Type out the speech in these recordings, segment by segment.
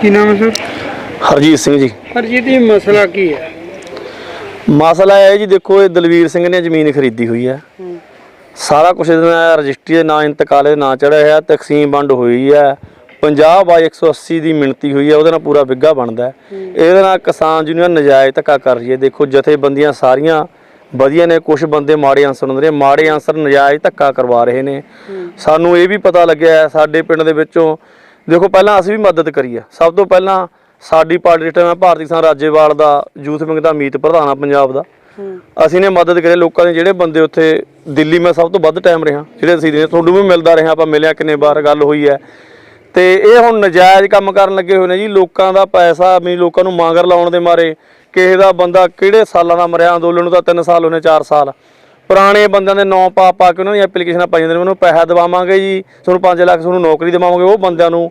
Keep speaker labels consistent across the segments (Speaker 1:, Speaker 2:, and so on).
Speaker 1: ਕੀ ਨਾਮ ਹੈ ਸਰ?
Speaker 2: ਹਰਜੀਤ ਸਿੰਘ ਜੀ।
Speaker 1: ਹਰਜੀਤ ਜੀ ਮਸਲਾ ਕੀ ਹੈ?
Speaker 2: ਮਸਲਾ ਇਹ ਹੈ ਜੀ ਦੇਖੋ ਇਹ ਦਲਵੀਰ ਸਿੰਘ ਨੇ ਜ਼ਮੀਨ ਖਰੀਦੀ ਹੋਈ ਹੈ। ਸਾਰਾ ਕੁਝ ਇਹਦੇ ਨਾਲ ਰਜਿਸਟਰੀ ਦੇ ਨਾਂ ਇੰਤਕਾਲੇ ਦੇ ਨਾਂ ਚੜਿਆ ਹੋਇਆ ਤਕਸੀਮ ਵੰਡ ਹੋਈ ਹੈ। 50 ਬਾਈ 180 ਦੀ ਮਿਣਤੀ ਹੋਈ ਹੈ ਉਹਦੇ ਨਾਲ ਪੂਰਾ ਵਿੱਗਾ ਬਣਦਾ। ਇਹਦੇ ਨਾਲ ਕਿਸਾਨ ਯੂਨੀਅਨ ਨਜਾਇਜ਼ ਧੱਕਾ ਕਰ ਰਹੀ ਹੈ। ਦੇਖੋ ਜਥੇਬੰਦੀਆਂ ਸਾਰੀਆਂ ਵਧੀਆ ਨੇ ਕੁਝ ਬੰਦੇ ਮਾੜੇ ਅੰਸਰ ਹੁੰਦੇ ਨੇ ਮਾੜੇ ਅੰਸਰ ਨਜਾਇਜ਼ ਧੱਕਾ ਕਰਵਾ ਰਹੇ ਨੇ। ਸਾਨੂੰ ਇਹ ਵੀ ਪਤਾ ਲੱਗਿਆ ਸਾਡੇ ਪਿੰਡ ਦੇ ਵਿੱਚੋਂ ਦੇਖੋ ਪਹਿਲਾਂ ਅਸੀਂ ਵੀ ਮਦਦ ਕਰੀ ਹੈ ਸਭ ਤੋਂ ਪਹਿਲਾਂ ਸਾਡੀ ਪਾਰਟੀ ਹੈ ਭਾਰਤੀ ਕਿਸਾਨ ਰਾਜੇਵਾਲ ਦਾ ਯੂਥ ਵਿੰਗ ਦਾ ਮੀਤ ਪ੍ਰਧਾਨ ਆ ਪੰਜਾਬ ਦਾ। ਅਸੀਂ ਨੇ ਮਦਦ ਕਰੀ ਲੋਕਾਂ ਦੇ ਜਿਹੜੇ ਬੰਦੇ ਉੱਥੇ ਦਿੱਲੀ ਮੈਂ ਸਭ ਤੋਂ ਵੱਧ ਟਾਈਮ ਰਿਹਾ। ਜਿਹੜੇ ਅਸੀਂ ਨੇ ਤੁਹਾਨੂੰ ਵੀ ਮਿਲਦਾ ਰਿਹਾ ਆਪਾਂ ਮਿਲਿਆ ਕਿੰਨੇ ਵਾਰ ਗੱਲ ਹੋਈ ਹੈ। ਤੇ ਇਹ ਹੁਣ ਨਜਾਇਜ਼ ਕੰਮ ਕਰਨ ਲੱਗੇ ਹੋਏ ਨੇ ਜੀ। ਲੋਕਾਂ ਦਾ ਪੈਸਾ ਵੀ ਲੋਕਾਂ ਨੂੰ ਮਾਂਗਰ ਲਾਉਣ ਦੇ ਮਾਰੇ। ਕਿਸੇ ਦਾ ਬੰਦਾ ਕਿਹੜੇ ਸਾਲਾਂ ਦਾ ਮਰਿਆ ਅੰਦੋਲਨ ਨੂੰ ਤਾਂ 3 ਸਾਲ ਹੋਣੇ 4 ਸਾਲ। ਪੁਰਾਣੇ ਬੰਦਿਆਂ ਦੇ ਨਾਂ ਪਾ ਪਾ ਕੇ ਉਹਨਾਂ ਦੀਆਂ ਐਪਲੀਕੇਸ਼ਨਾਂ ਪਾਈ ਜਾਂਦੇ ਨੇ, ਉਹਨੂੰ ਪੈਸਾ ਦਵਾਵਾਂਗੇ ਜੀ, ਤੁਹਾਨੂੰ 5 ਲੱਖ ਤੁਹਾਨੂੰ ਨੌਕਰੀ ਦੇਵਾਂਗੇ ਉਹ ਬੰਦਿਆਂ ਨੂੰ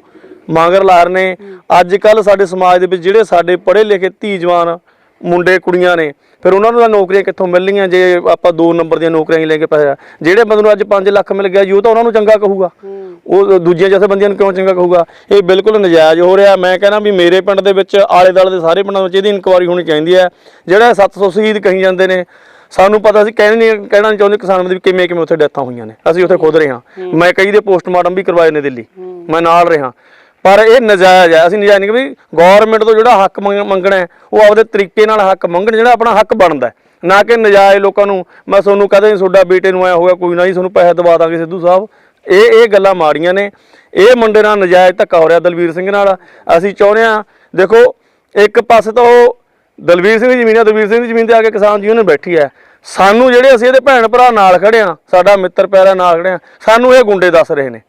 Speaker 2: ਮਾਂਗਰ ਲਾ ਰਹੇ ਨੇ। ਅੱਜ ਕੱਲ ਸਾਡੇ ਸਮਾਜ ਦੇ ਵਿੱਚ ਜਿਹੜੇ ਸਾਡੇ ਪੜ੍ਹੇ ਲਿਖੇ ਧੀ ਜਵਾਨ ਮੁੰਡੇ ਕੁੜੀਆਂ ਨੇ, ਫਿਰ ਉਹਨਾਂ ਨੂੰ ਤਾਂ ਨੌਕਰੀਆਂ ਕਿੱਥੋਂ ਮਿਲਣਗੀਆਂ ਜੇ ਆਪਾਂ 2 ਨੰਬਰ ਦੀਆਂ ਨੌਕਰੀਆਂ ਹੀ ਲੈ ਕੇ ਪੈਸਾ ਜਿਹੜੇ ਬੰਦੇ ਨੂੰ ਅੱਜ 5 ਲੱਖ ਮਿਲ ਗਿਆ ਜੀ, ਉਹ ਤਾਂ ਉਹਨਾਂ ਨੂੰ ਚੰਗਾ ਕਹੂਗਾ। ਉਹ ਦੂਜੀਆਂ ਜਥੇਬੰਦੀਆਂ ਨੂੰ ਕਿਉਂ ਚੰਗਾ ਕਹੂਗਾ? ਇਹ ਬਿਲਕੁਲ ਨਜਾਇਜ਼ ਹੋ ਰਿਹਾ। ਮੈਂ ਕਹਿੰਦਾ ਵੀ ਮੇਰੇ ਪਿੰਡ ਦੇ ਵਿੱਚ ਆਲੇ ਦਾਲੇ ਦੇ ਸਾਰੇ ਪਿੰਡਾਂ ਵਿੱਚ ਇਹਦੀ ਇਨਕੁਆਰੀ ਹੋਣੀ ਚਾਹੀਦੀ ਹੈ। ਜਿਹੜਾ 700 ਸ਼ਹੀਦ ਕਹੀ ਜਾਂਦੇ ਨੇ ਸਾਨੂੰ ਪਤਾ ਸੀ ਕਹਿਣਾ ਨਹੀਂ ਕਹਿਣਾ ਨਹੀਂ ਚਾਹੁੰਦੇ ਕਿਸਾਨਾਂ ਵੀ ਕਿਵੇਂ ਕਿਵੇਂ ਉੱਥੇ ਡੈਥਾਂ ਹੋਈਆਂ ਨੇ। ਅਸੀਂ ਉੱਥੇ ਖੁਦ ਰਹੇ ਹਾਂ। ਮੈਂ ਕਈ ਦੇ ਪੋਸਟਮਾਰਟਮ ਵੀ ਕਰਵਾਏ ਨੇ ਦਿੱਲੀ। ਮੈਂ ਨਾਲ ਰਿਹਾ। ਪਰ ਇਹ ਨਜਾਇਜ਼ ਹੈ। ਅਸੀਂ ਨਜਾਇਜ਼ ਨਹੀਂ ਕਿ ਵੀ ਗਵਰਨਮੈਂਟ ਤੋਂ ਜਿਹੜਾ ਹੱਕ ਮੰਗ- ਮੰਗਣਾ ਹੈ ਉਹ ਆਪਦੇ ਤਰੀਕੇ ਨਾਲ ਹੱਕ ਮੰਗਣ ਜਿਹੜਾ ਆਪਣਾ ਹੱਕ ਬਣਦਾ। ਨਾ ਕਿ ਨਜਾਇਜ਼ ਲੋਕਾਂ ਨੂੰ ਮੈਂ ਤੁਹਾਨੂੰ ਕਹਦਾ ਨਹੀਂ ਤੁਹਾਡਾ ਬੇਟੇ ਨੂੰ ਆਇਆ ਹੋਇਆ ਕੋਈ ਨਾ ਜੀ ਤੁਹਾਨੂੰ ਪੈਸੇ ਦਵਾ ਦਾਂਗੇ ਸਿੱਧੂ ਸਾਹਿਬ। ਇਹ ਇਹ ਗੱਲਾਂ ਮਾੜੀਆਂ ਨੇ। ਇਹ ਮੁੰਡੇ ਨਾਲ ਨਜਾਇਜ਼ ਧੱਕਾ ਹੋ ਰਿਹਾ ਦਲਵੀਰ ਸਿੰਘ ਨਾਲ। ਅਸੀਂ ਚਾਹੁੰਦੇ ਹਾਂ ਦੇਖੋ ਇੱਕ ਪਾਸੇ ਤਾਂ ਉਹ ਦਲਵੀਰ ਸਿੰਘ ਦੀ ਜ਼ਮੀਨ ਹੈ ਦਲਵੀਰ ਸਿੰਘ ਦੀ ਜ਼ਮੀਨ ਤੇ ਆ ਕੇ ਕਿਸਾਨ ਜੀ ਉਹਨੇ ਬੈਠੀ ਹੈ ਸਾਨੂੰ ਜਿਹੜੇ ਅਸੀਂ ਇਹਦੇ ਭੈਣ ਭਰਾ ਨਾਲ ਖੜੇ ਆ, ਸਾਡਾ ਮਿੱਤਰ ਪਿਆਰਾ ਨਾਲ ਖੜੇ ਆ, ਸਾਨੂੰ ਇਹ ਗੁੰਡੇ ਦੱਸ ਰਹੇ ਨੇ।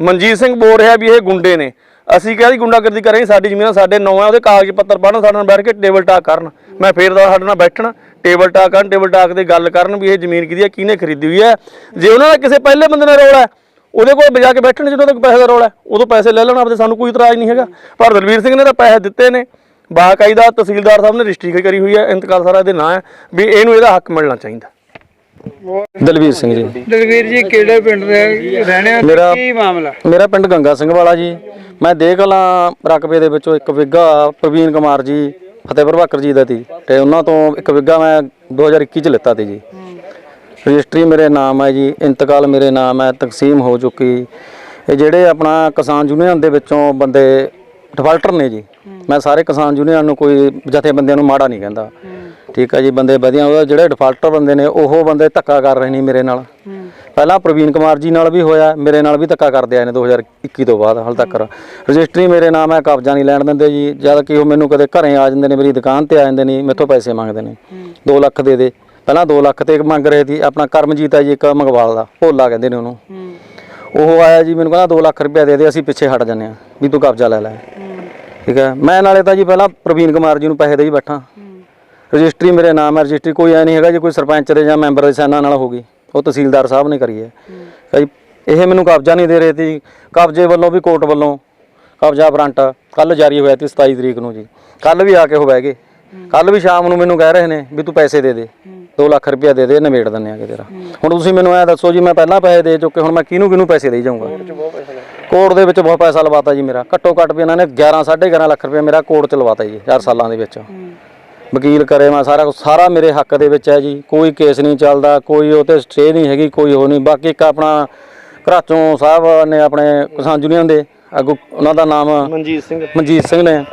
Speaker 2: ਮਨਜੀਤ ਸਿੰਘ ਬੋਲ ਰਿਹਾ ਵੀ ਇਹ ਗੁੰਡੇ ਨੇ। ਅਸੀਂ ਕਿਹਾ ਜੀ, ਗੁੰਡਾਗਰਦੀ ਕਰਾਂਗੇ, ਸਾਡੀ ਜ਼ਮੀਨਾਂ ਸਾਡੇ ਨੌਂ ਆ, ਉਹਦੇ ਕਾਗਜ਼ ਪੱਤਰ ਪੜਨ ਸਾਡੇ ਨਾਲ ਬੈਠ ਕੇ ਟੇਬਲ ਟਾਕ ਕਰਨ। ਮੈਂ ਫੇਰ ਦਾ ਸਾਡੇ ਨਾਲ ਬੈਠਣ, ਟੇਬਲ ਟਾਕ ਕਰਨ, ਟੇਬਲ ਟਾਕ ਤੇ ਗੱਲ ਕਰਨ ਵੀ ਇਹ ਜ਼ਮੀਨ ਕਿਹਦੀ ਹੈ ਕਿਹਨੇ ਖਰੀਦੀ ਹੋਈ ਹੈ ਜੇ ਉਹਨਾਂ ਦਾ ਕਿਸੇ ਪਹਿਲੇ ਬੰਦੇ ਨਾਲ ਰੋਲ ਹੈ, ਉਹਦੇ ਕੋਲ ਬਜਾ ਕੇ ਬੈਠਣ ਜਦੋਂ ਦਾ ਪੈਸੇ ਦਾ ਰੋਲ ਹੈ, ਉਦੋਂ ਪੈਸੇ ਲੈ ਲੈਣਾ, ਆਪਦੇ ਸਾਨੂੰ ਕੋਈ ਇਤਰਾਜ਼ ਨਹੀਂ ਹੈਗਾ। ਪਰ ਦਲਵੀਰ ਸਿੰਘ ਨੇ ਤਾਂ ਪੈਸੇ ਦਿੱਤੇ ਨੇ। ਬਾਕਾਇਦਾ ਤਹਿਸੀਲਦਾਰ ਸਾਹਿਬ ਨੇ ਰਜਿਸਟਰੀ ਕਰੀ ਹੋਈ ਹੈ ਇੰਤਕਾਲ ਸਾਰਾ ਇਹਦੇ ਨਾਂ ਹੈ ਵੀ ਇਹਨੂੰ ਇਹਦਾ ਹੱਕ ਮਿਲਣਾ ਚਾਹੀਦਾ।
Speaker 3: ਦਲਵੀਰ ਸਿੰਘ ਜੀ।
Speaker 1: ਦਲਵੀਰ ਜੀ ਕਿਹੜੇ ਪਿੰਡ ਦੇ ਰਹਿਣੇ
Speaker 3: ਮੇਰਾ-
Speaker 1: ਕੀ ਮਾਮਲਾ?
Speaker 3: ਮੇਰਾ ਪਿੰਡ ਗੰਗਾ ਸਿੰਘ ਵਾਲਾ ਜੀ। ਮੈਂ ਦੇਖਲਾ ਰਕਬੇ ਦੇ ਵਿੱਚੋਂ ਇੱਕ ਵਿੱਗਾ ਪ੍ਰਵੀਨ ਕੁਮਾਰ ਜੀ ਫਤਿਹਪੁਰ ਭਾਕਰ ਜੀ ਦਾ ਸੀ ਤੇ ਉਹਨਾਂ ਤੋਂ ਇੱਕ ਵਿੱਗਾ ਮੈਂ 2021 ਚ ਲਿੱਤਾ ਸੀ ਜੀ। ਰਜਿਸਟਰੀ ਮੇਰੇ ਨਾਮ ਹੈ ਜੀ ਇੰਤਕਾਲ ਮੇਰੇ ਨਾਮ ਹੈ ਤਕਸੀਮ ਹੋ ਚੁੱਕੀ। ਇਹ ਜਿਹੜੇ ਆਪਣਾ ਕਿਸਾਨ ਯੂਨੀਅਨ ਦੇ ਵਿੱਚੋਂ ਬੰਦੇ ਡਿਫਾਲਟਰ ਨੇ ਜੀ। ਮੈਂ ਸਾਰੇ ਕਿਸਾਨ ਯੂਨੀਅਨ ਨੂੰ ਕੋਈ ਜਥੇਬੰਦੀਆਂ ਨੂੰ ਮਾੜਾ ਨਹੀਂ ਕਹਿੰਦਾ। ਠੀਕ ਹੈ ਜੀ, ਬੰਦੇ ਵਧੀਆ, ਉਹ ਜਿਹੜੇ ਡਿਫਾਲਟਰ ਬੰਦੇ ਨੇ, ਉਹ ਬੰਦੇ ਧੱਕਾ ਕਰ ਰਹੇ ਨੇ ਮੇਰੇ ਨਾਲ। ਪਹਿਲਾਂ ਪ੍ਰਵੀਨ ਕੁਮਾਰ ਜੀ ਨਾਲ ਵੀ ਹੋਇਆ, ਮੇਰੇ ਨਾਲ ਵੀ ਧੱਕਾ ਕਰਦੇ ਆਏ ਨੇ 2021 ਤੋਂ ਬਾਅਦ, ਹਾਲ ਤੱਕ। ਰਜਿਸਟਰੀ ਮੇਰੇ ਨਾਮ ਹੈ, ਕਬਜ਼ਾ ਨਹੀਂ ਲੈਣ ਦਿੰਦੇ ਜੀ। ਜਦ ਕਿ ਉਹ ਮੈਨੂੰ ਕਦੇ ਘਰੇ ਆ ਜਾਂਦੇ ਨੇ, ਮੇਰੀ ਦੁਕਾਨ ਤੇ ਆ ਜਾਂਦੇ ਨੇ, ਮੇਥੋਂ ਪੈਸੇ ਮੰਗਦੇ ਨੇ। 2 ਲੱਖ ਦੇ ਦੇ। ਪਹਿਲਾਂ 2 ਲੱਖ ਤੇ ਮੰਗ ਰਹੇ ਸੀ, ਆਪਣਾ ਕਰਮਜੀਤ ਹੈ ਜੀ, ਇੱਕ ਮੰਗਵਾਲ ਦਾ, ਭੋਲਾ ਕਹਿੰਦੇ ਨੇ ਉਹਨੂੰ। ਉਹ ਆਇਆ ਜੀ, ਮੈਨੂੰ ਕਹਿੰਦਾ 2 ਲੱਖ ਰੁਪਏ ਦੇ ਦੇ, ਅਸੀਂ ਪਿੱਛੇ ਹਟ ਜਾਂਦੇ ਆ ਵੀ ਤੂੰ ਕਬਜ਼ਾ ਲੈ ਲੈ। ਠੀਕ ਹੈ। ਮੈਂ ਨਾਲੇ ਤਾਂ ਜੀ ਪਹਿਲਾਂ ਪ੍ਰਵੀਨ ਕੁਮਾਰ ਜੀ ਨੂੰ ਪੈਸੇ ਦੇ ਹੀ ਬੈਠਾ। ਰਜਿਸਟਰੀ ਮੇਰੇ ਨਾਮ ਹੈ ਰਜਿਸਟਰੀ ਕੋਈ ਐ ਨਹੀਂ ਹੈਗਾ ਜੀ ਕੋਈ ਸਰਪੰਚ ਦੇ ਜਾਂ ਮੈਂਬਰ ਦੇ ਸਾਨਾਂ ਨਾਲ ਹੋ ਗਈ। ਉਹ ਤਹਿਸੀਲਦਾਰ ਸਾਹਿਬ ਨੇ ਕਰੀ ਹੈ। ਭਾਈ ਇਹ ਮੈਨੂੰ ਕਬਜ਼ਾ ਨਹੀਂ ਦੇ ਰਹੇ ਸੀ। ਕਬਜ਼ੇ ਵੱਲੋਂ ਵੀ ਕੋਰਟ ਵੱਲੋਂ ਕਬਜ਼ਾ ਵਾਰੰਟ ਕੱਲ ਜਾਰੀ ਹੋਇਆ ਸੀ 27 ਤਰੀਕ ਨੂੰ ਜੀ। ਕੱਲ ਵੀ ਆ ਕੇ ਹੋ ਬਹਿ ਗਏ। ਕੱਲ ਵੀ ਸ਼ਾਮ ਨੂੰ ਮੈਨੂੰ ਕਹਿ ਰਹੇ ਨੇ ਵੀ ਤੂੰ ਪੈਸੇ ਦੇ ਦੇ। 2 ਲੱਖ ਰੁਪਇਆ ਦੇ ਦੇ ਨਿਬੇੜ ਦਿੰਨੇ ਆਗੇ ਤੇਰਾ। ਹੁਣ ਤੁਸੀਂ ਮੈਨੂੰ ਐ ਦੱਸੋ ਜੀ ਮੈਂ ਪਹਿਲਾਂ ਪੈਸੇ ਦੇ ਚੁੱਕੇ ਹੁਣ ਮੈਂ ਕਿਹਨੂੰ ਕਿਹਨੂੰ ਪੈਸੇ ਦੇਈ ਜਾਊਂਗਾ? ਕੋਰਟ ਦੇ ਵਿੱਚ ਬਹੁਤ ਪੈਸਾ ਲਵਾਤਾ ਜੀ ਮੇਰਾ। ਘੱਟੋ ਘੱਟ ਵੀ ਇਹਨਾਂ ਨੇ 11 11.5 ਲੱਖ ਰੁਪਏ ਮੇਰਾ ਕੋਰਟ ਚ ਲਵਾਤਾ ਜੀ 4 ਸਾਲਾਂ ਦੇ ਵਿੱਚ। ਵਕੀਲ ਕਰੇ ਮੈਂ ਸਾਰਾ ਕੁਛ ਸਾਰਾ ਮੇਰੇ ਹੱਕ ਦੇ ਵਿੱਚ ਹੈ ਜੀ। ਕੋਈ ਕੇਸ ਨਹੀਂ ਚੱਲਦਾ ਕੋਈ ਉਹ ਤੇ ਸਟੇ ਨਹੀਂ ਹੈਗੀ ਕੋਈ ਉਹ ਨਹੀਂ। ਬਾਕੀ ਇੱਕ ਆਪਣਾ ਘਰਾਚੋਂ ਸਾਹਿਬ ਨੇ ਆਪਣੇ ਕਿਸਾਨ ਯੂਨੀਅਨ ਦੇ ਅੱਗੋਂ ਉਹਨਾਂ ਦਾ ਨਾਮ
Speaker 2: ਮਨਜੀਤ ਸਿੰਘ।
Speaker 3: ਮਨਜੀਤ ਸਿੰਘ ਨੇ।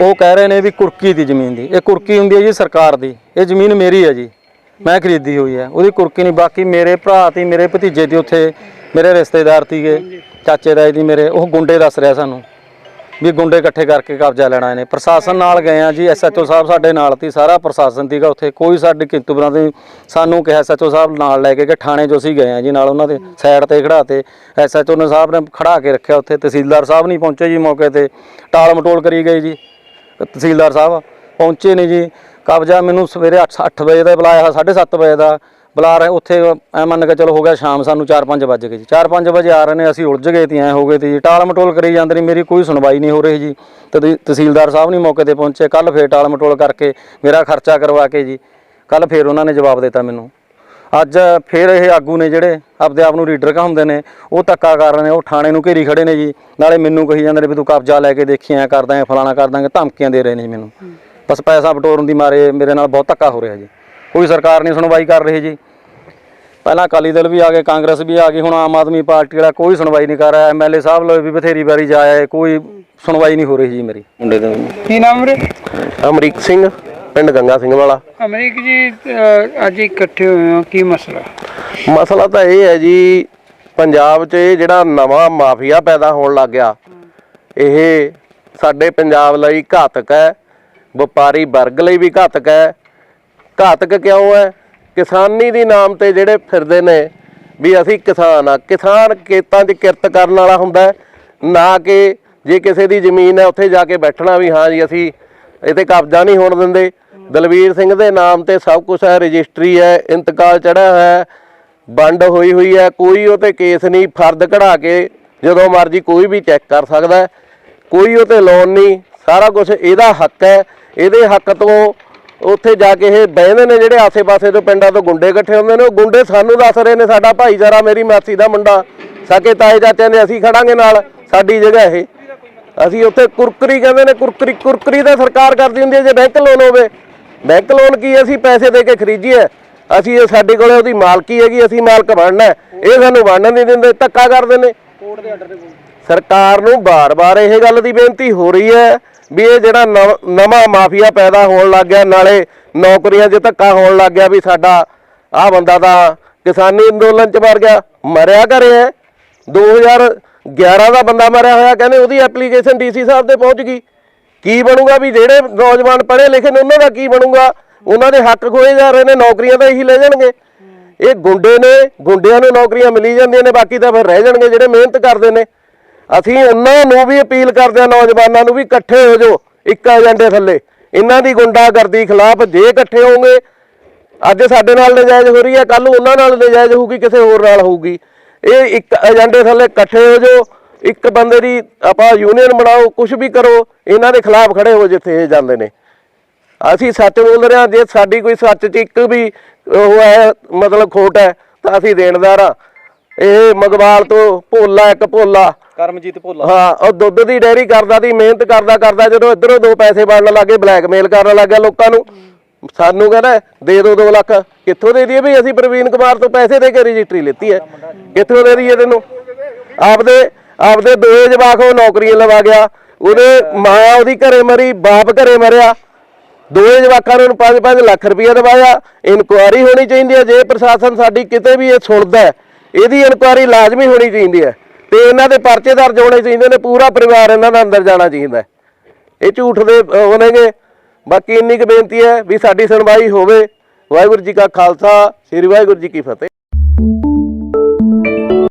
Speaker 3: ਉਹ ਕਹਿ ਰਹੇ ਨੇ ਵੀ ਕੁਰਕੀ ਦੀ ਜ਼ਮੀਨ ਦੀ। ਇਹ ਕੁਰਕੀ ਹੁੰਦੀ ਹੈ ਜੀ ਸਰਕਾਰ ਦੀ। ਇਹ ਜ਼ਮੀਨ ਮੇਰੀ ਹੈ ਜੀ। ਮੈਂ ਖਰੀਦੀ ਹੋਈ ਹੈ। ਉਹਦੀ ਕੁਰਕੀ ਨਹੀਂ ਬਾਕੀ ਮੇਰੇ ਭਰਾ ਤੇ ਮੇਰੇ ਭਤੀਜੇ ਦੀ ਉੱਥੇ ਮੇਰੇ ਰਿਸ਼ਤੇਦਾਰ ਤੀਗੇ ਚਾਚੇ ਤਾਏ ਦੀ ਮੇਰੇ, ਉਹ ਗੁੰਡੇ ਦੱਸ ਰਿਹਾ ਸਾਨੂੰ ਵੀ ਗੁੰਡੇ ਇਕੱਠੇ ਕਰਕੇ ਕਬਜ਼ਾ ਲੈਣਾ ਇਹਨੇ ਪ੍ਰਸ਼ਾਸਨ ਨਾਲ ਗਏ ਆ ਜੀ ਐਸਐਚਓ ਸਾਹਿਬ ਸਾਡੇ ਨਾਲ ਤੀ ਸਾਰਾ ਪ੍ਰਸ਼ਾਸਨ ਸੀਗਾ ਉੱਥੇ। ਕੋਈ ਸਾਡੀ ਕਿੰਤੂ ਬਰਾਂ ਦੀ ਸਾਨੂੰ ਕਿਹਾ ਐਸਐਚਓ ਸਾਹਿਬ ਨਾਲ ਲੈ ਕੇ ਕਿ ਥਾਣੇ 'ਚ ਅਸੀਂ ਗਏ ਆ ਜੀ, ਨਾਲ ਉਹਨਾਂ ਦੇ ਸਾਈਡ ਤੇ ਖੜਾਤੇ ਐਸਐਚਓ ਨੇ ਸਾਹਿਬ ਨੇ ਖੜਾ ਕੇ ਰੱਖਿਆ ਉੱਥੇ। ਤਹਿਸੀਲਦਾਰ ਸਾਹਿਬ ਨਹੀਂ ਪਹੁੰਚੇ ਜੀ ਮੌਕੇ ਤੇ। ਟਾਲ ਮਟੋਲ ਕਰੀ ਗਈ ਜੀ। ਤਹਿਸੀਲਦਾਰ ਸਾਹਿਬ ਪਹੁੰਚੇ ਨਹੀਂ ਜੀ। ਕਬਜ਼ਾ ਮੈਨੂੰ ਸਵੇਰੇ 8 ਅੱਠ ਵਜੇ ਦਾ ਬੁਲਾਇਆ 7:30 ਵਜੇ ਦਾ। ਬੁਲਾ ਰਹੇ ਉੱਥੇ ਐ ਮੰਨ ਕੇ ਚਲੋ ਹੋ ਗਿਆ ਸ਼ਾਮ ਸਾਨੂੰ 4-5 ਵਜ ਗਏ ਜੀ। 4-5 ਵਜੇ ਆ ਰਹੇ ਨੇ ਅਸੀਂ ਉਲਝ ਗਏ ਤੀ ਐ ਹੋ ਗਏ ਤੀ ਜੀ। ਟਾਲ ਮਟੋਲ ਕਰੀ ਜਾਂਦੇ ਨੇ ਮੇਰੀ ਕੋਈ ਸੁਣਵਾਈ ਨਹੀਂ ਹੋ ਰਹੀ ਜੀ। ਤੇ ਤਹਿ- ਤਹਿਸੀਲਦਾਰ ਸਾਹਿਬ ਨਹੀਂ ਮੌਕੇ ਤੇ ਪਹੁੰਚੇ ਕੱਲ ਫੇਰ ਟਾਲ ਮਟੋਲ ਕਰਕੇ ਮੇਰਾ ਖਰਚਾ ਕਰਵਾ ਕੇ ਜੀ। ਕੱਲ ਫੇਰ ਉਹਨਾਂ ਨੇ ਜਵਾਬ ਦਿੱਤਾ ਮੈਨੂੰ। ਅੱਜ ਫਿਰ ਇਹ ਆਗੂ ਨੇ ਜਿਹੜੇ ਆਪਦੇ ਆਪ ਨੂੰ ਰੀਡਰ ਕਹਾਉਂਦੇ ਨੇ ਉਹ ਧੱਕਾ ਕਰ ਰਹੇ ਨੇ ਉਹ ਥਾਣੇ ਨੂੰ ਘੇਰੀ ਖੜੇ ਨੇ ਜੀ। ਨਾਲੇ ਮੈਨੂੰ ਕਹੀ ਜਾਂਦੇ ਨੇ ਵੀ ਤੂੰ ਕਬਜ਼ਾ ਲੈ ਕੇ ਦੇਖੀ ਐ ਕਰਦਾ ਐ ਫਲਾਣਾ ਕਰ ਦਾਂਗੇ ਧਮਕੀਆਂ ਦੇ ਰਹੇ ਨੇ ਮੈਨੂੰ। ਬਸ ਪੈਸਾ ਬਟੋਰਨ ਦੀ ਮਾਰੇ ਮੇਰੇ ਨਾਲ ਬਹੁਤ ਧੱਕਾ ਹੋ ਰਿਹਾ ਜੀ। ਕੋਈ ਸਰਕਾਰ ਨਹੀਂ ਸੁਣਵਾਈ ਕਰ ਰਹੀ ਜੀ। ਪਹਿਲਾਂ ਅਕਾਲੀ ਦਲ ਵੀ ਆ ਗਏ ਕਾਂਗਰਸ ਵੀ ਆ ਗਈ ਹੁਣ ਆਮ ਆਦਮੀ ਪਾਰਟੀ ਵਾਲਾ ਕੋਈ ਸੁਣਵਾਈ ਨਹੀਂ ਕਰ ਰਿਹਾ। ਐਮਐਲਏ ਸਾਹਿਬ ਲੋ ਵੀ ਬਥੇਰੀ ਵਾਰੀ ਜਾਇਆ ਕੋਈ ਸੁਣਵਾਈ ਨਹੀਂ ਹੋ ਰਹੀ ਜੀ ਮੇਰੀ। ਮੁੰਡੇ ਦੇ
Speaker 1: ਕੀ ਨਾਮ ਵੀਰੇ?
Speaker 4: ਅਮਰੀਕ ਸਿੰਘ ਪਿੰਡ ਗੰਗਾ ਸਿੰਘ ਵਾਲਾ।
Speaker 1: ਅਮਰੀਕ ਜੀ ਅਹ, ਅੱਜ ਇਕੱਠੇ ਹੋਏ ਹੋ ਕੀ ਮਸਲਾ?
Speaker 4: ਮਸਲਾ ਤਾਂ ਇਹ ਹੈ ਜੀ ਪੰਜਾਬ 'ਚ ਇਹ ਜਿਹੜਾ ਨਵਾਂ ਮਾਫੀਆ ਪੈਦਾ ਹੋਣ ਲੱਗ ਗਿਆ ਇਹ ਸਾਡੇ ਪੰਜਾਬ ਲਈ ਘਾਤਕ ਹੈ ਵਪਾਰੀ ਵਰਗ ਲਈ ਵੀ ਘਾਤਕ ਹੈ ਘਾਤਕ ਕਿਉਂ ਹੈ? ਕਿਸਾਨੀ ਦੀ ਨਾਮ ਤੇ ਜਿਹੜੇ ਫਿਰਦੇ ਨੇ ਵੀ ਅਸੀਂ ਕਿਸਾਨ ਆ। ਕਿਸਾਨ ਖੇਤਾਂ 'ਚ ਕਿਰਤ ਕਰਨ ਵਾਲਾ ਹੁੰਦਾ ਨਾ ਕਿ ਜੇ ਕਿਸੇ ਦੀ ਜ਼ਮੀਨ ਹੈ, ਉੱਥੇ ਜਾ ਕੇ ਬੈਠਣਾ ਵੀ, ਹਾਂ ਜੀ, ਅਸੀਂ ਇਹ ਤੇ ਕਬਜ਼ਾ ਨਹੀਂ ਹੋਣ ਦਿੰਦੇ। ਦਲਵੀਰ ਸਿੰਘ ਦੇ ਨਾਮ ਤੇ ਸਭ ਕੁਝ ਹੈ, ਰਜਿਸਟਰੀ ਹੈ, ਇੰਤਕਾਲ ਚੜਿਆ ਹੋਇਆ ਹੈ, ਵੰਡ ਹੋਈ ਹੋਈ ਹੈ, ਕੋਈ ਉਹ ਤੇ ਕੇਸ ਨਹੀਂ, ਫਰਦ ਕਢਾ ਕੇ ਜਦੋਂ ਮਰਜ਼ੀ ਕੋਈ ਵੀ ਚੈੱਕ ਕਰ ਸਕਦਾ ਕੋਈ ਉਹ ਤੇ ਲੋਨ ਨਹੀਂ, ਸਾਰਾ ਕੁਝ ਇਹਦਾ ਹੱਕ ਹੈ। ਇਹਦੇ ਹੱਕ ਤੋਂ ਉੱਥੇ ਜਾ ਕੇ ਇਹ ਬਹਿੰਦੇ ਨੇ ਜਿਹੜੇ ਆਸੇ-ਪਾਸੇ ਤੋਂ ਪਿੰਡਾਂ ਤੋਂ ਗੁੰਡੇ ਇਕੱਠੇ ਹੁੰਦੇ ਨੇ ਉਹ ਗੁੰਡੇ ਸਾਨੂੰ ਦੱਸ ਰਹੇ ਨੇ ਸਾਡਾ ਭਾਈਚਾਰਾ ਮੇਰੀ ਮਾਸੀ ਦਾ ਮੁੰਡਾ ਸਾਕੇ ਤਾਏ ਚਾਚੇ ਨੇ ਅਸੀਂ ਖੜਾਂਗੇ ਨਾਲ ਸਾਡੀ ਜਗ੍ਹਾ ਇਹ। ਅਸੀਂ ਉੱਥੇ ਕੁਰਕਰੀ ਕਹਿੰਦੇ ਨੇ ਕੁਰਕਰੀ ਕੁਰਕਰੀ ਤਾਂ ਸਰਕਾਰ ਕਰਦੀ ਹੁੰਦੀ ਹੈ ਜੇ ਬੈਂਕ ਲੋਨ ਹੋਵੇ। ਬੈਂਕ ਲੋਨ ਕੀ ਅਸੀਂ ਪੈਸੇ ਦੇ ਕੇ ਖਰੀਦੀਏ। ਅਸੀਂ ਇਹ ਸਾਡੇ ਕੋਲੇ ਉਹਦੀ ਮਾਲਕੀ ਹੈਗੀ ਅਸੀਂ ਮਾਲਕ ਬਣਨਾ ਹੈ। ਇਹ ਸਾਨੂੰ ਬਣਨ ਨਹੀਂ ਦਿੰਦੇ ਧੱਕਾ ਕਰਦੇ ਨੇ। ਸਰਕਾਰ ਨੂੰ ਬਾਰ-ਬਾਰ ਇਹ ਗੱਲ ਦੀ ਬੇਨਤੀ ਹੋ ਰਹੀ ਹੈ। ਵੀ ਇਹ ਜਿਹੜਾ ਨਵ- ਨਵਾਂ ਮਾਫੀਆ ਪੈਦਾ ਹੋਣ ਲੱਗ ਗਿਆ, ਨਾਲੇ ਨੌਕਰੀਆਂ 'ਚ ਧੱਕਾ ਹੋਣ ਲੱਗ ਗਿਆ ਵੀ ਸਾਡਾ ਆਹ ਬੰਦਾ ਤਾਂ ਕਿਸਾਨੀ ਅੰਦੋਲਨ 'ਚ ਮਰ ਗਿਆ, ਮਰਿਆ ਘਰੇ ਹੈ। 2011 ਦਾ ਬੰਦਾ ਮਰਿਆ ਹੋਇਆ, ਕਹਿੰਦੇ ਉਹਦੀ ਐਪਲੀਕੇਸ਼ਨ ਡੀਸੀ ਸਾਹਿਬ ਤੇ ਪਹੁੰਚ ਗਈ। ਕੀ ਬਣੂਗਾ ਵੀ ਜਿਹੜੇ ਨੌਜਵਾਨ ਪੜ੍ਹੇ ਲਿਖੇ ਨੇ, ਉਹਨਾਂ ਦਾ ਕੀ ਬਣੂਗਾ? ਉਹਨਾਂ ਦੇ ਹੱਕ ਖੋਏ ਜਾ ਰਹੇ ਨੇ, ਨੌਕਰੀਆਂ ਤਾਂ ਇਹੀ ਲੈ ਜਾਣਗੇ। ਇਹ ਗੁੰਡੇ ਨੇ, ਗੁੰਡਿਆਂ ਨੂੰ ਨੌਕਰੀਆਂ ਮਿਲੀ ਜਾਂਦੀਆਂ ਨੇ, ਬਾਕੀ ਤਾਂ ਫਿਰ ਰਹਿ ਜਾਣਗੇ ਜਿਹੜੇ ਮਿਹਨਤ ਕਰਦੇ ਨੇ। ਅਸੀਂ ਉਹਨਾਂ ਨੂੰ ਵੀ ਅਪੀਲ ਕਰਦੇ ਹਾਂ ਨੌਜਵਾਨਾਂ ਨੂੰ ਵੀ ਇਕੱਠੇ ਹੋ ਜਾਓ, ਇੱਕ ਏਜੰਡੇ ਥੱਲੇ। ਇਹਨਾਂ ਦੀ ਗੁੰਡਾਗਰਦੀ ਖਿਲਾਫ ਜੇ ਇਕੱਠੇ ਹੋਵੋਗੇ, ਅੱਜ ਸਾਡੇ ਨਾਲ ਨਜਾਇਜ਼ ਹੋ ਰਹੀ ਹੈ ਕੱਲ ਉਹਨਾਂ ਨਾਲ ਨਜਾਇਜ਼ ਹੋਊਗੀ, ਕਿਸੇ ਹੋਰ ਨਾਲ ਹੋਊਗੀ। ਇਹ ਇੱਕ ਏਜੰਡੇ ਥੱਲੇ ਇਕੱਠੇ ਹੋ ਜਾਓ, ਇੱਕ ਬੰਦੇ ਦੀ ਆਪਾਂ ਯੂਨੀਅਨ ਬਣਾਓ ਕੁਝ ਵੀ ਕਰੋ, ਇਹਨਾਂ ਦੇ ਖਿਲਾਫ ਖੜੇ ਹੋ ਜਿੱਥੇ ਇਹ ਜਾਂਦੇ ਨੇ। ਅਸੀਂ ਸੱਚ ਬੋਲ ਰਹੇ ਹਾਂ, ਜੇ ਸਾਡੀ ਕੋਈ ਸੱਚ 'ਚ ਇੱਕ ਵੀ ਉਹ ਹੈ, ਮਤਲਬ ਖੋਟ ਹੈ, ਤਾਂ ਅਸੀਂ ਦੇਣਦਾਰ ਹਾਂ। ਇਹ ਮਗਵਾਲ ਤੋਂ ਭੋਲਾ ਇੱਕ ਭੋਲਾ।
Speaker 3: ਕਰਮਜੀਤ ਭੋਲਾ।
Speaker 4: ਹਾਂ, ਉਹ ਦੁੱਧ ਦੀ ਡੈਰੀ ਕਰਦਾ ਦੀ ਮਿਹਨਤ ਕਰਦਾ ਕਰਦਾ, ਜਦੋਂ ਇਧਰੋਂ ਦੋ ਪੈਸੇ ਬਣਨ ਲੱਗੇ ਬਲੈਕਮੇਲ ਕਰਨ ਲੱਗਾ ਲੋਕਾਂ ਨੂੰ। ਸਾਨੂੰ ਕਹਿੰਦਾ, ਦੇ ਦੋ 2 ਲੱਖ। ਕਿੱਥੋਂ ਦੇ ਦਈਏ ਵੀ ਅਸੀਂ ਪ੍ਰਵੀਨ ਕੁਮਾਰ ਤੋਂ ਪੈਸੇ ਦੇ ਕੇ ਰਜਿਸਟਰੀ ਲਿੱਤੀ ਹੈ? ਕਿੱਥੋਂ ਦੇ ਦਈਏ ਤੈਨੂੰ? ਆਪਦੇ ਆਪਦੇ ਦੋਏ ਜਵਾਕ ਉਹ ਨੌਕਰੀਆਂ ਲਵਾ ਗਿਆ। ਉਹਦੇ ਮਾਂ ਉਹਦੀ ਘਰੇ ਮਰੀ, ਬਾਪ ਘਰੇ ਮਰਿਆ। ਦੋਏ ਜਵਾਕਾਂ ਨੂੰ 5-5 ਲੱਖ ਰੁਪਏ ਦਵਾਇਆ। ਇਨਕੁਆਰੀ ਹੋਣੀ ਚਾਹੀਦੀ ਹੈ, ਜੇ ਪ੍ਰਸ਼ਾਸਨ ਸਾਡੀ ਕਿਤੇ ਵੀ ਇਹ ਸੁਣਦਾ ਇਹਦੀ ਇਨਕੁਆਰੀ ਲਾਜ਼ਮੀ ਹੋਣੀ ਚਾਹੀਦੀ ਹੈ। ਤੇ ਇਹਨਾਂ ਦੇ ਪਰਚੇ ਦਰਜ ਹੋਣੇ ਚਾਹੀਦੇ ਨੇ ਪੂਰਾ ਪਰਿਵਾਰ ਇਹਨਾਂ ਦਾ ਅੰਦਰ ਜਾਣਾ ਚਾਹੀਦਾ ਇਹ ਝੂਠ ਦੇ ਅਹ, ਹੋਣਗੇ ਬਾਕੀ ਇੰਨੀ ਕੁ ਬੇਨਤੀ ਹੈ ਵੀ ਸਾਡੀ ਸੁਣਵਾਈ ਹੋਵੇ। ਵਾਹਿਗੁਰੂ ਜੀ ਕਾ ਖਾਲਸਾ ਸ੍ਰੀ ਵਾਹਿਗੁਰੂ ਜੀ ਕੀ ਫਤਿਹ।